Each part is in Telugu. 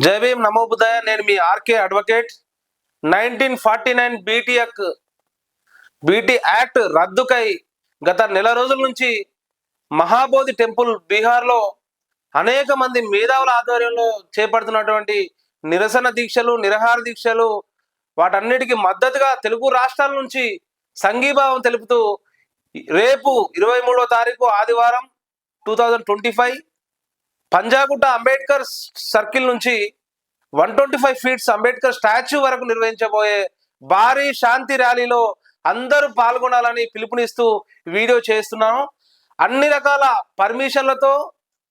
జై భీమ్ నమో నేను మీ RK advocate. Nineteen forty nine BT BT act రద్దుకై గత నెల రోజుల నుంచి మహాబోధి టెంపుల్ బీహార్లో అనేక మంది మేధావుల ఆధ్వర్యంలో చేపడుతున్నటువంటి నిరసన దీక్షలు నిరహార దీక్షలు వాటన్నిటికీ మద్దతుగా తెలుగు రాష్ట్రాల నుంచి సంఘీభావం తెలుపుతూ రేపు ఇరవై మూడో తారీఖు ఆదివారం two thousand twenty five Panjagutta Ambedkar circle నుంచి one twenty five feets Ambedkar statue వరకు నిర్వహించబోయే భారీ శాంతి ర్యాలీలో అందరూ పాల్గొనాలని పిలుపునిస్తూ వీడియో చేస్తున్నాను. అన్ని రకాల పర్మిషన్లతో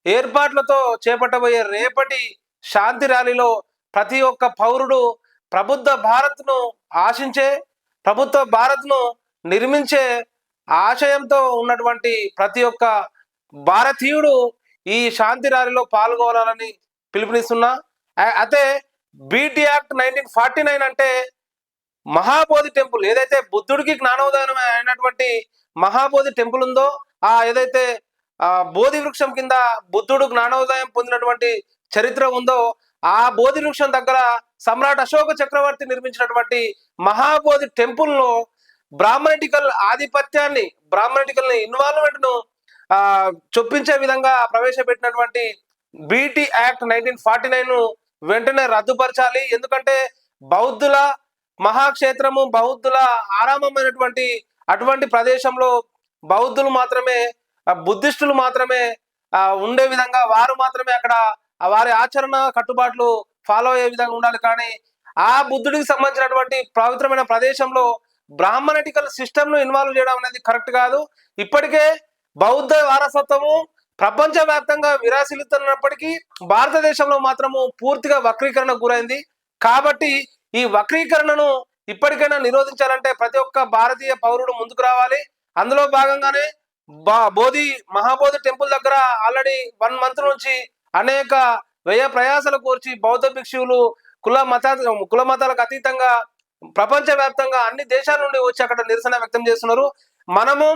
ఏర్పాట్లతో చేపట్టబోయే రేపటి శాంతి ర్యాలీలో ప్రతి ఒక్క పౌరుడు ప్రబుద్ధ భారత్ను ఆశించే ప్రభుత్వ భారత్ను నిర్మించే ఆశయంతో ఉన్నటువంటి ప్రతి ఒక్క భారతీయుడు ఈ శాంతి ర్యాలీలో పాల్గొనాలని పిలుపునిస్తున్నా. అయితే BT act nineteen forty nine అంటే మహాబోధి టెంపుల్ ఏదైతే బుద్ధుడికి జ్ఞానోదయం అయినటువంటి మహాబోధి టెంపుల్ ఉందో ఆ ఏదైతే ఆ బోధి వృక్షం కింద బుద్ధుడు జ్ఞానోదయం పొందినటువంటి చరిత్ర ఉందో ఆ బోధి వృక్షం దగ్గర సమ్రాట్ అశోక చక్రవర్తి నిర్మించినటువంటి మహాబోధి టెంపుల్లో బ్రాహ్మణిటికల్ ఆధిపత్యాన్ని బ్రాహ్మణిటికల్ ఇన్వాల్వ్మెంట్ను చొప్పించే విధంగా ప్రవేశపెట్టినటువంటి BT act nineteen forty nine వెంటనే రద్దుపరచాలి. ఎందుకంటే బౌద్ధుల మహాక్షేత్రము బౌద్ధుల ఆరామమైనటువంటి అటువంటి ప్రదేశంలో బౌద్ధులు మాత్రమే బుద్ధిస్టులు మాత్రమే ఉండే విధంగా వారు మాత్రమే అక్కడ వారి ఆచరణ కట్టుబాట్లు ఫాలో అయ్యే విధంగా ఉండాలి. కానీ ఆ బుద్ధుడికి సంబంధించినటువంటి పవిత్రమైన ప్రదేశంలో బ్రాహ్మణటికల్ సిస్టమ్ను ఇన్వాల్వ్ చేయడం అనేది కరెక్ట్ కాదు. ఇప్పటికే బౌద్ధ వారసత్వము ప్రపంచ వ్యాప్తంగా విరాసిల్లుతున్నప్పటికీ భారతదేశంలో మాత్రము పూర్తిగా వక్రీకరణ గురైంది. కాబట్టి ఈ వక్రీకరణను ఇప్పటికైనా నిరోధించాలంటే ప్రతి ఒక్క భారతీయ పౌరుడు ముందుకు రావాలి. అందులో భాగంగానే బోధి మహాబోధి టెంపుల్ దగ్గర ఆల్రెడీ వన్ మంత్ నుంచి అనేక వ్యయ ప్రయాసాలు కోర్చి బౌద్ధ భిక్షువులు కుల మత కుల మతాలకు అతీతంగా ప్రపంచ వ్యాప్తంగా అన్ని దేశాల నుండి వచ్చి అక్కడ నిరసన వ్యక్తం చేస్తున్నారు. మనము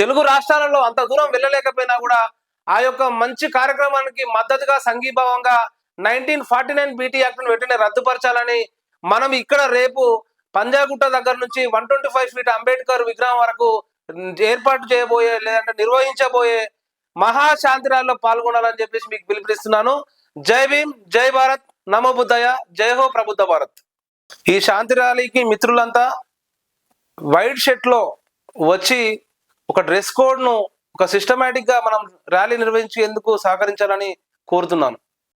తెలుగు రాష్ట్రాలలో అంత దూరం వెళ్ళలేకపోయినా కూడా ఆ యొక్క మంచి కార్యక్రమానికి మద్దతుగా సంఘీభావంగా నైన్టీన్ ఫార్టీ నైన్ బీటీ యాక్ట్ను వెంటనే రద్దుపరచాలని మనం ఇక్కడ రేపు పంజాగుట్ట దగ్గర నుంచి one twenty five feet Ambedkar విగ్రహం వరకు ఏర్పాటు చేయబోయే లేదంటే నిర్వహించబోయే మహాశాంతి ర్యాలీలో పాల్గొనాలని చెప్పేసి మీకు పిలుపునిస్తున్నాను. జై భీమ్ జై భారత్. నమో బుద్ధయ జై హో ప్రబుద్ధ భారత్. ఈ శాంతి ర్యాలీకి మిత్రులంతా వైట్ షర్ట్లో వచ్చి ఒక డ్రెస్ కోడ్ను ఒక సిస్టమేటిక్గా మనం ర్యాలీ నిర్వహించి ఎందుకు సహకరించాలని కోరుతున్నాను.